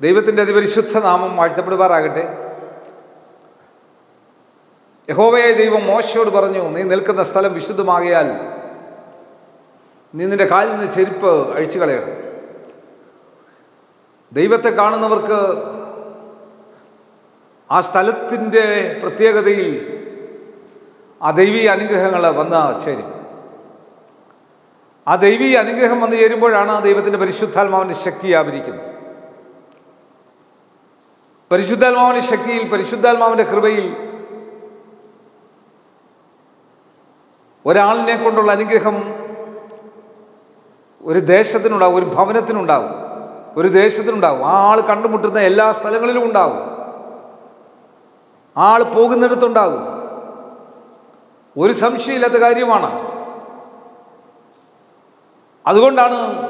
ദൈവത്തിന്റെ അതിപരിശുദ്ധ നാമം വാഴ്ത്തപ്പെടുവാറാകട്ടെ യഹോവയായ ദൈവം മോശയോട് പറഞ്ഞു നീ നിൽക്കുന്ന സ്ഥലം വിശുദ്ധമാകിയാൽ നീ നിന്റെ കാലിൽ നിന്ന് ചെരുപ്പ് അഴിച്ചു കളയണം. ദൈവത്തെ കാണുന്നവർക്ക് ആ സ്ഥലത്തിന്റെ പ്രത്യേകതയിൽ ആ ദൈവീയ അനുഗ്രഹങ്ങൾ വന്ന് ചേരും. ആ ദൈവീയ അനുഗ്രഹം വന്നു ചേരുമ്പോഴാണ് ദൈവത്തിന്റെ പരിശുദ്ധാത്മാവിന്റെ ശക്തി വ്യാപരിക്കുന്നത്. പരിശുദ്ധാത്മാവിന്റെ ശക്തിയിൽ പരിശുദ്ധാത്മാവിന്റെ കൃപയിൽ ഒരാളിനെ കൊണ്ടുള്ള അനുഗ്രഹം ഒരു ദേശത്തിനുണ്ടാവും ഒരു ഭവനത്തിനുണ്ടാവും ഒരു ദേശത്തിനുണ്ടാവും. ആ ആൾ കണ്ടുമുട്ടുന്ന എല്ലാ സ്ഥലങ്ങളിലും ഉണ്ടാവും. ആൾ പോകുന്നിടത്തുണ്ടാവും. ഒരു സംശയമില്ലാത്ത കാര്യമാണ്. അതുകൊണ്ടാണ്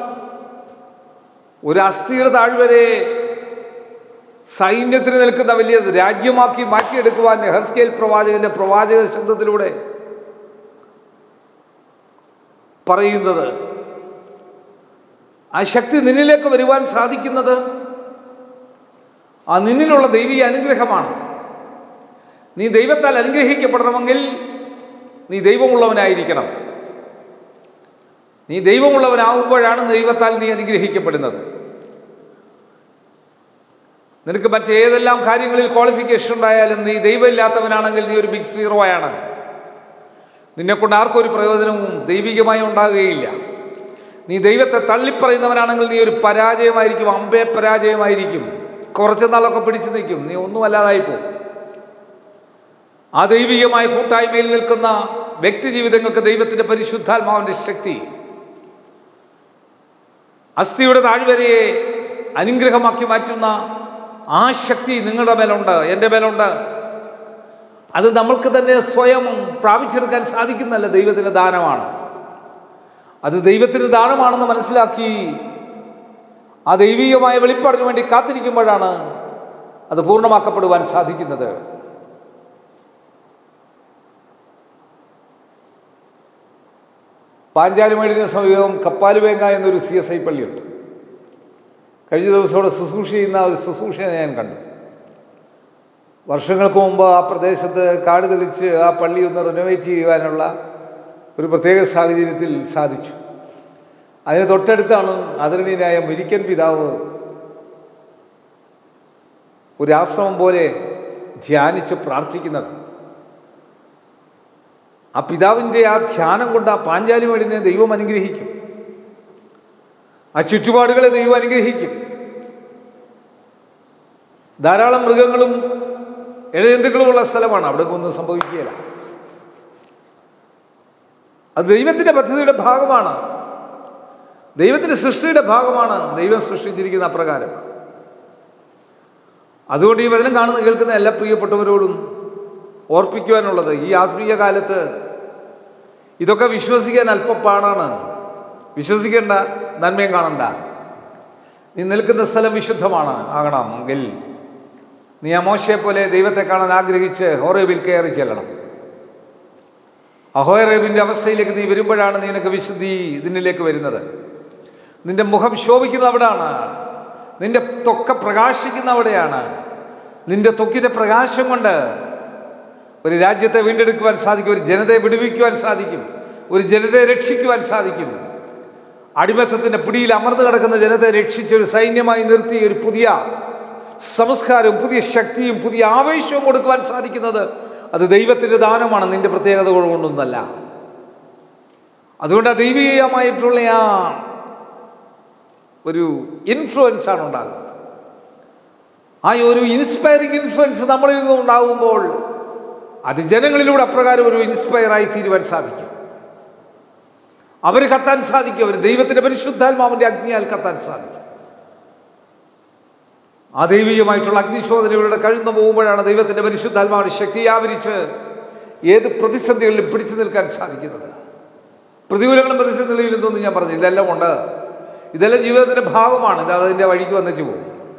ഒരു അസ്ഥിയുടെ താഴ്വരെ സൈന്യത്തിന് നിൽക്കുന്ന വലിയ രാജ്യമാക്കി മാറ്റിയെടുക്കുവാൻ ഹസ്കേൽ പ്രവാചകന്റെ പ്രവാചക ശബ്ദത്തിലൂടെ പറയുന്നത് ആ ശക്തി നിന്നിലേക്ക് വരുവാൻ സാധിക്കുന്നത് ആ നിന്നിലുള്ള ദൈവീയ അനുഗ്രഹമാണ്. നീ ദൈവത്താൽ അനുഗ്രഹിക്കപ്പെടണമെങ്കിൽ നീ ദൈവമുള്ളവനായിരിക്കണം. നീ ദൈവമുള്ളവനാവുമ്പോഴാണ് ദൈവത്താൽ നീ അനുഗ്രഹിക്കപ്പെടുന്നത്. നിനക്ക് മറ്റേതെല്ലാം കാര്യങ്ങളിൽ ക്വാളിഫിക്കേഷൻ ഉണ്ടായാലും നീ ദൈവമില്ലാത്തവനാണെങ്കിൽ നീ ഒരു ബിഗ് സീറോ ആണ്. നിന്നെക്കൊണ്ട് ആർക്കും പ്രയോജനവും ദൈവികമായി ഉണ്ടാകുകയില്ല. നീ ദൈവത്തെ തള്ളിപ്പറയുന്നവനാണെങ്കിൽ നീ ഒരു പരാജയമായിരിക്കും അമ്പേ പരാജയമായിരിക്കും. കുറച്ച് നാളൊക്കെ പിടിച്ചു നിൽക്കും നീ ഒന്നുമല്ലാതായി പോകും. ആ ദൈവികമായ കൂട്ടായ്മയിൽ നിൽക്കുന്ന വ്യക്തി ജീവിതങ്ങൾക്ക് ദൈവത്തിന്റെ പരിശുദ്ധാത്മാവിന്റെ ശക്തി. അസ്ഥിയുടെ താഴ്വരയെ അനുഗ്രഹമാക്കി മാറ്റുന്ന ആ ശക്തി നിങ്ങളുടെ മേലുണ്ട് എന്റെ മേലുണ്ട്. അത് നമ്മൾക്ക് തന്നെ സ്വയം പ്രാപിച്ചെടുക്കാൻ സാധിക്കുന്നല്ല ദൈവത്തിന്റെ ദാനമാണ്. അത് ദൈവത്തിന്റെ ദാനമാണെന്ന് മനസ്സിലാക്കി ആ ദൈവികമായ വെളിപ്പാടിന് വേണ്ടി കാത്തിരിക്കുമ്പോഴാണ് അത് പൂർണമാക്കപ്പെടുവാൻ സാധിക്കുന്നത്. പാഞ്ചാലിമേടിന് സമീപം കപ്പാലുവേങ്ങ എന്നൊരു സി എസ് ഐ പള്ളിയുണ്ട്. കഴിഞ്ഞ ദിവസം അവിടെ ശുശ്രൂഷ ചെയ്യുന്ന ഒരു ശുശ്രൂഷ ഞാൻ കണ്ടു. വർഷങ്ങൾക്ക് മുമ്പ് ആ പ്രദേശത്ത് കാട് തെളിച്ച് ആ പള്ളി ഒന്ന് റിനോവേറ്റ് ചെയ്യുവാനുള്ള ഒരു പ്രത്യേക സാഹചര്യത്തിൽ സാധിച്ചു. അതിന് തൊട്ടടുത്താണ് ആദരണീയനായ മുരിക്കൻ പിതാവ് ഒരു ആശ്രമം പോലെ ധ്യാനിച്ച് പ്രാർത്ഥിക്കുന്നത്. ആ പിതാവിന്റെ ആ ധ്യാനം കൊണ്ട് ആ പാഞ്ചാലിമേടിനെ ദൈവം അനുഗ്രഹിക്കും. ആ ചുറ്റുപാടുകളെ ദൈവം അനുഗ്രഹിക്കും. ധാരാളം മൃഗങ്ങളും ഇഴജന്തുക്കളുമുള്ള സ്ഥലമാണ്. അവിടെ ഒന്നും സംഭവിക്കുകയില്ല. അത് ദൈവത്തിന്റെ പദ്ധതിയുടെ ഭാഗമാണ്. ദൈവത്തിന്റെ സൃഷ്ടിയുടെ ഭാഗമാണ് ദൈവം സൃഷ്ടിച്ചിരിക്കുന്ന അപ്രകാരം അതുകൊണ്ട് ഈ വചനം കാണുന്ന കേൾക്കുന്ന എല്ലാ പ്രിയപ്പെട്ടവരോടും ഓർപ്പിക്കുവാനുള്ളത് ഈ ആധുനിക കാലത്ത് ഇതൊക്കെ വിശ്വസിക്കാൻ അല്പം പാടാണ് വിശ്വസിക്കേണ്ട നന്മയും കാണണ്ട. നീ നിൽക്കുന്ന സ്ഥലം വിശുദ്ധമാണ് ആകണമെങ്കിൽ നീ അമോശയെ പോലെ ദൈവത്തെ കാണാൻ ആഗ്രഹിച്ച് ഹോറേബിൽ കയറി ചെല്ലണം. അഹോറേബിന്റെ അവസ്ഥയിലേക്ക് നീ വരുമ്പോഴാണ് നിനക്ക് വിശുദ്ധി ഇതിനിലേക്ക് വരുന്നത്. നിന്റെ മുഖം ശോഭിക്കുന്ന അവിടെയാണ്. നിന്റെ തൊക്ക പ്രകാശിക്കുന്ന അവിടെയാണ്. നിന്റെ തൊക്കിന്റെ പ്രകാശം കൊണ്ട് ഒരു രാജ്യത്തെ വീണ്ടെടുക്കുവാൻ സാധിക്കും ഒരു ജനതയെ വിടുവിക്കുവാൻ സാധിക്കും ഒരു ജനതയെ രക്ഷിക്കുവാൻ സാധിക്കും. അടിമത്തത്തിന്റെ പിടിയിൽ അമർന്നു കിടക്കുന്ന ജനത്തെ രക്ഷിച്ച് ഒരു സൈന്യമായി നിർത്തി ഒരു പുതിയ സംസ്കാരവും പുതിയ ശക്തിയും പുതിയ ആവേശവും കൊടുക്കുവാൻ സാധിക്കുന്നത് അത് ദൈവത്തിന്റെ ദാനമാണ്. നിന്റെ പ്രത്യേകത കൊണ്ടൊന്നല്ല അതുകൊണ്ട് ആ ദൈവീയമായിട്ടുള്ള ആ ഒരു ഇൻഫ്ലുവൻസ് ആണ് ഉണ്ടാകുന്നത്. ആ ഒരു ഇൻസ്പയറിംഗ് ഇൻഫ്ലുവൻസ് നമ്മളിൽ നിന്ന് ഉണ്ടാകുമ്പോൾ അത് ജനങ്ങളിലൂടെ അപ്രകാരം ഒരു ഇൻസ്പയർ ആയി തീരുവാൻ സാധിക്കും. അവർ കത്താൻ സാധിക്കും. അവർ ദൈവത്തിന്റെ പരിശുദ്ധാത്മാവിന്റെ അഗ്നിയാൽ കത്താൻ സാധിക്കും. ആ ദൈവീയമായിട്ടുള്ള അഗ്നിശോധനകളുടെ കഴിഞ്ഞു പോകുമ്പോഴാണ് ദൈവത്തിന്റെ പരിശുദ്ധാത്മാവിന് ശക്തി ആവരിച്ച് ഏത് പ്രതിസന്ധികളിലും പിടിച്ചു നിൽക്കാൻ സാധിക്കുന്നത്. പ്രതികൂലങ്ങളും പ്രതിസന്ധികളിലും ഇതൊന്നും ഞാൻ പറഞ്ഞു ഇതെല്ലാം ഉണ്ട്. ഇതെല്ലാം ജീവിതത്തിന്റെ ഭാഗമാണ്. ഇത് അതിന്റെ വഴിക്ക് വന്നിച്ചു പോകും.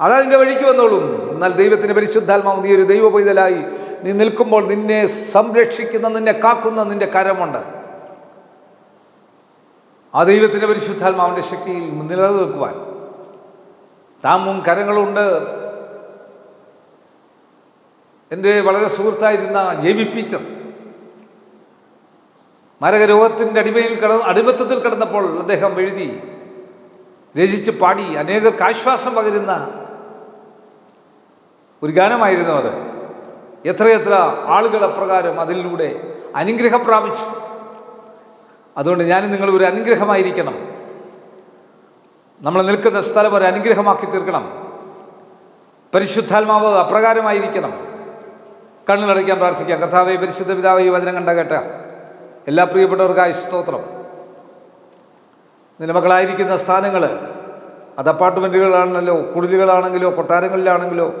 അതതിന്റെ വഴിക്ക് വന്നോളും. എന്നാൽ ദൈവത്തിന്റെ പരിശുദ്ധാത്മാവ് നീ ഒരു ദൈവ പൈതലായി നീ നിൽക്കുമ്പോൾ നിന്നെ സംരക്ഷിക്കുന്ന നിന്നെ കാക്കുന്ന നിന്റെ കരമുണ്ട്. ആ ദൈവത്തിന്റെ പരിശുദ്ധാത്മാവിന്റെ ശക്തിയിൽ നിലനിൽക്കുവാൻ. താമും കരങ്ങളുണ്ട്. എന്റെ വളരെ സുഹൃത്തായിരുന്ന ജെ വി പീറ്റർ മരകരോഗത്തിന്റെ അടിമയിൽ കട അടിമത്തത്തിൽ കിടന്നപ്പോൾ അദ്ദേഹം എഴുതി രചിച്ച് പാടി അനേകർക്ക് ആശ്വാസം പകരുന്ന ഒരു ഗാനമായിരുന്നു അത്. എത്രയെത്ര ആളുകൾ അപ്രകാരം അതിലൂടെ അനുഗ്രഹം പ്രാപിച്ചു. അതുകൊണ്ട് ഞാൻ നിങ്ങൾ ഒരു അനുഗ്രഹമായിരിക്കണം. നമ്മൾ നിൽക്കുന്ന സ്ഥലം ഒരു അനുഗ്രഹമാക്കി തീർക്കണം. പരിശുദ്ധാത്മാവ് അപ്രകാരമായിരിക്കണം. കണ്ണിലടയ്ക്കാൻ പ്രാർത്ഥിക്കാം. കർത്താവെ പരിശുദ്ധ പിതാവ് ഈ വചനം കണ്ട കേട്ട. എല്ലാ പ്രിയപ്പെട്ടവർക്കായി സ്തോത്രം. നിന്റെ മക്കളായിരിക്കുന്ന സ്ഥാനങ്ങൾ അത് അപ്പാർട്ട്മെന്റുകളാണല്ലോ കുടിലുകളാണെങ്കിലോ കൊട്ടാരങ്ങളിലാണെങ്കിലോ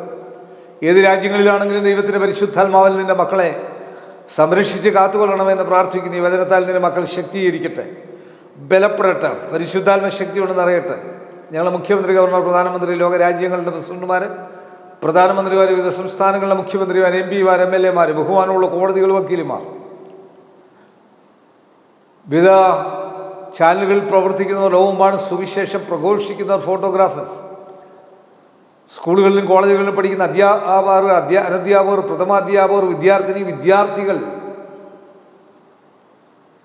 ഏത് രാജ്യങ്ങളിലാണെങ്കിലും ദൈവത്തിന്റെ പരിശുദ്ധാത്മാവിൽ നിന്റെ മക്കളെ. സംരക്ഷിച്ച് കാത്തുകൊള്ളണമെന്ന് പ്രാർത്ഥിക്കുന്നു. ഈ വചനത്താൽ നിന്റെ മക്കൾ ശക്തീകരിക്കട്ടെ. ബലപ്പെടട്ടെ. പരിശുദ്ധാത്മ ശക്തി ഉണ്ടെന്ന് അറിയട്ടെ. ഞങ്ങൾ മുഖ്യമന്ത്രി ഗവർണർ പ്രധാനമന്ത്രി ലോകരാജ്യങ്ങളുടെ പ്രസിഡന്റുമാർ പ്രധാനമന്ത്രിമാർ വിവിധ സംസ്ഥാനങ്ങളിലെ മുഖ്യമന്ത്രിമാർ എം പിമാർ എം എൽ എമാർ ബഹുമാനമുള്ള കോടതികൾ വക്കീലുമാർ. വിവിധ ചാനലുകളിൽ പ്രവർത്തിക്കുന്നവർ ലോകമാണ് സുവിശേഷം പ്രഘോഷിക്കുന്നവർ ഫോട്ടോഗ്രാഫേഴ്സ് സ്കൂളുകളിലും കോളേജുകളിലും പഠിക്കുന്ന അധ്യാപകർ അധ്യാ അനധ്യാപകർ പ്രഥമാധ്യാപകർ വിദ്യാർത്ഥിനി വിദ്യാർത്ഥികൾ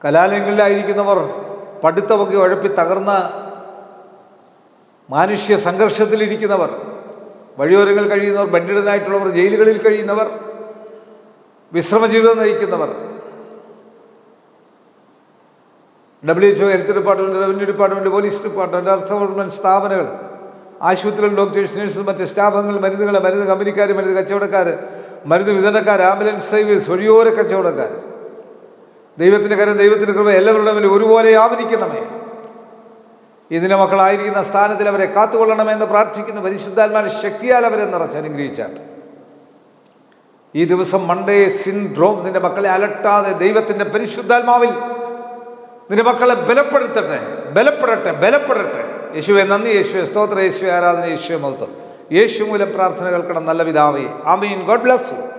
കലാലയങ്ങളിലായിരിക്കുന്നവർ പഠിത്തമൊക്കെ ഉഴപ്പി തകർന്ന മാനുഷ്യ സംഘർഷത്തിലിരിക്കുന്നവർ വഴിയോരങ്ങൾ കഴിയുന്നവർ ബന്ധിതനായിട്ടുള്ളവർ ജയിലുകളിൽ കഴിയുന്നവർ വിശ്രമജീവിതം നയിക്കുന്നവർ W H O health department revenue department police department അർത്ഥ സ്ഥാപനങ്ങൾ ആശുപത്രികൾ ഡോക്ടേഴ്സ് നേഴ്സ് മറ്റ് സ്റ്റാഫുകൾ മരുന്നുകൾ മരുന്ന് കമ്പനിക്കാർ മരുന്ന് കച്ചവടക്കാർ മരുന്ന് വിതരണക്കാർ ആംബുലൻസ് സർവീസ് ഒഴിയോര കച്ചവടക്കാർ ദൈവത്തിന്റെ കാര്യം ദൈവത്തിന്റെ കൃപ എല്ലാവരുടെ മേലും ഒരുപോലെ ആവരിക്കണമേ. ഇതിന്റെ മക്കളായിരിക്കുന്ന സ്ഥാനത്തിൽ അവരെ കാത്തുകൊള്ളണമെന്ന് പ്രാർത്ഥിക്കുന്ന. പരിശുദ്ധാത്മാവിന്റെ ശക്തിയാൽ അവരെ നിറച്ച് അനുഗ്രഹിച്ചാട്ട് ഈ ദിവസം മണ്ടേ സിൻഡ്രോം നിന്റെ മക്കളെ അലട്ടാതെ ദൈവത്തിന്റെ പരിശുദ്ധാത്മാവിൽ നിന്റെ മക്കളെ ബലപ്പെടുത്തട്ടെ ബലപ്പെടട്ടെ ബലപ്പെടട്ടെ. യേശുവെ നന്ദി യേശുവെ സ്തോത്ര യേശുവെ ആരാധന യേശുവെ മഹത്വം. യേശു മൂലം പ്രാർത്ഥന കേൾക്കണം നല്ല പിതാവേ. ആമീൻ. God bless you.